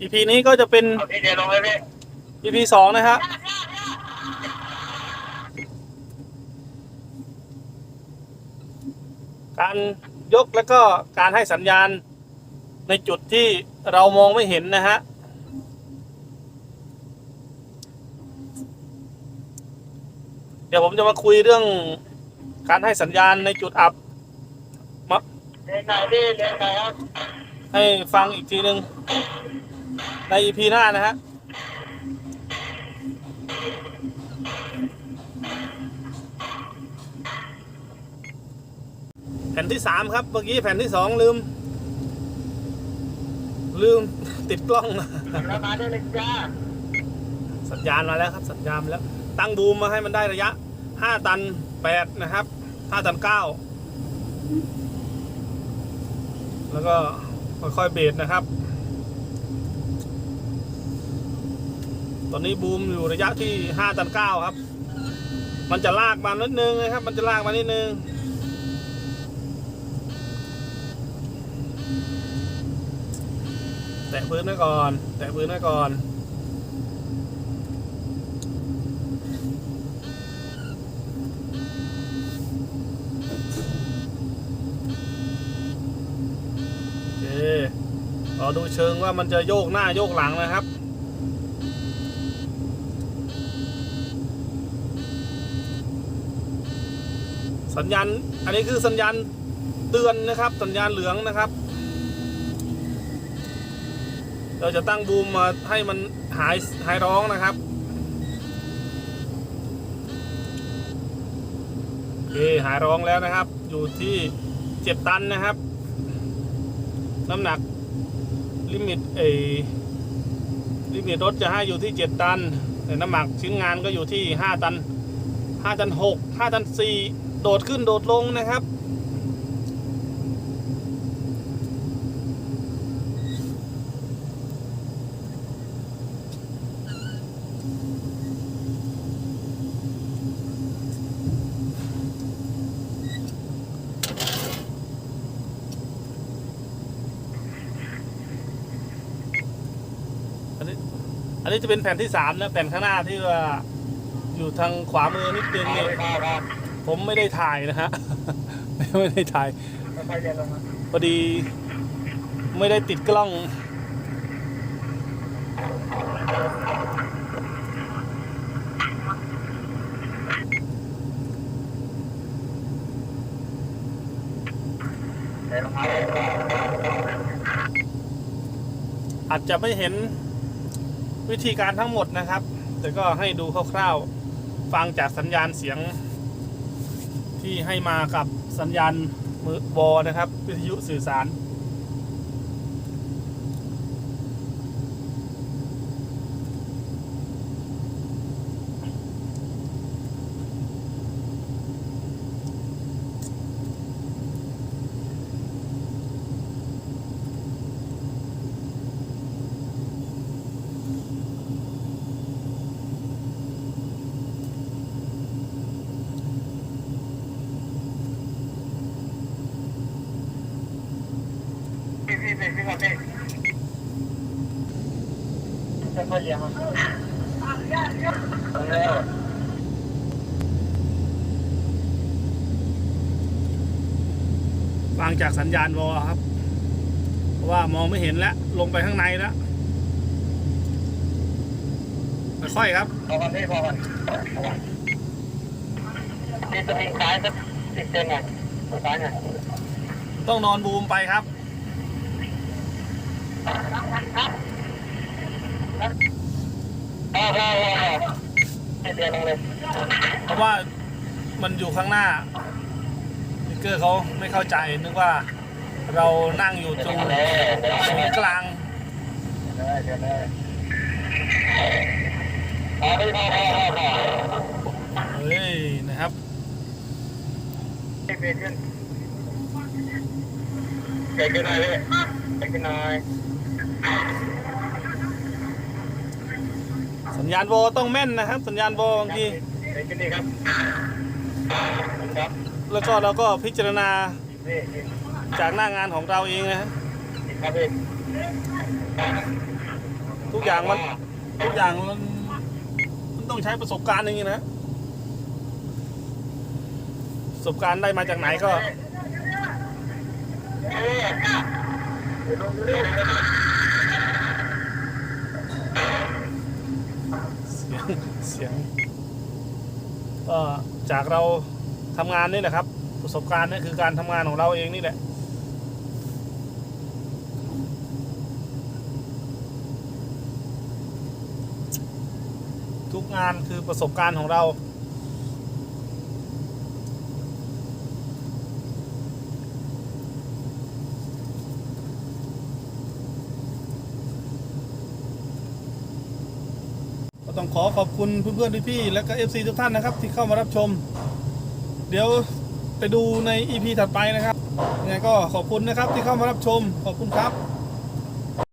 EP นี้ก็จะเป็นเอาพี่เดียวลงเลยพี่ EP สองนะฮะการยกแล้วก็การให้สัญญาณในจุดที่เรามองไม่เห็นนะฮะ เดี๋ยวผมจะมาคุยเรื่องการให้สัญญาณในจุดอับเรียนไหนพี่เรียนไหนครับ ให้ฟังอีกทีหนึ่ง ใน EP หน้านะฮะแผ่นที่สามครับ เมื่อกี้แผ่นที่สองลืม ลืมติดกล้อง แล้วมาได้เลยจ้าสัญญาณมาแล้วครับ สัญญาณมาแล้ว ตั้งบูมมาให้มันได้ระยะ 5 ตัน 8 นะครับ 5 ตัน 9 แล้วก็ค่อยๆเบรดนะครับ ตอนนี้บูมอยู่ระยะที่5ตัน9ครับ มันจะลากมานิดนึงนะครับ มันจะลากมานิดนึงแตะพื้นไว้ก่อน แตะพื้นไว้ก่อนโอเครอดูเชิงว่ามันจะโยกหน้าโยกหลังนะครับ สัญญาณอันนี้คือสัญญาณเตือนนะครับ สัญญาณเหลืองนะครับ เราจะตั้งบูมมาให้มันหายหายร้องนะครับโอเคหายร้องแล้วนะครับ อยู่ที่7ตันนะครับ น้ำหนักลิมิตเอลิมิตรถจะให้อยู่ที่7ตันแต่น้ำหนักชิ้นงานก็อยู่ที่5ตัน5ตัน6 5ตัน4 โดดขึ้นโดดลงนะครับ อันนี้อันนี้จะเป็นแผ่นที่สามนะแผ่นข้างหน้าที่ว่าอยู่ทางขวามือนิดนึงเอาเนี่ยไปครับครับ ผมไม่ได้ถ่ายนะฮะ ไม่ได้ถ่าย พอดีไม่ได้ติดกล้อง อาจจะไม่เห็นวิธีการทั้งหมดนะครับ แต่ก็ให้ดูคร่าวๆ ฟังจากสัญญาณเสียง ที่ให้มากับสัญญาณมือวอนะครับ วิทยุสื่อสาร พี่พี่พี่พี่ครับพี่ค่อยๆเรียนมาเร็วฟังจากสัญญาณวอครับ เพราะว่ามองไม่เห็นแล้ว ลงไปข้างในแล้วค่อยครับ พอกันพี่พอกันนี่จะมีซ้ายสักสิบเซนไงซ้ายไงต้องนอนบูมไปครับ อ้าวอ้าวอ้าว เพราะว่ามันอยู่ข้างหน้านิกเกอร์เขาไม่เข้าใจนึกว่าเรานั่งอยู่ตรงศูนย์กลางเฮ้ยนะครับเบรกขึ้นเบรกขึ้นหน่อยพี่เบรกขึ้นหน่อย สัญญาณวอต้องแม่นนะครับ สัญญาณวอบางทีเบรกขึ้นดีครับครับแล้วก็เราก็พิจารณาจากหน้างานของเราเองนะฮะทุกอย่างมันทุกอย่างมันมันต้องใช้ประสบการณ์อย่างนี้นะประสบการณ์ได้มาจากไหนก็ เสียงเสียง ก็จากเราทำงานนี่แหละครับ ประสบการณ์นี่คือการทำงานของเราเองนี่แหละทุกงานคือประสบการณ์ของเรา ก็ต้อง ขอขอบคุณเพื่อนๆพี่ๆและก็ FC ทุกท่านนะครับ ที่เข้ามารับชม เดี๋ยวไปดูใน EP ถัดไปนะครับยังไงก็ขอบคุณนะครับที่เข้ามารับชมขอบคุณครับ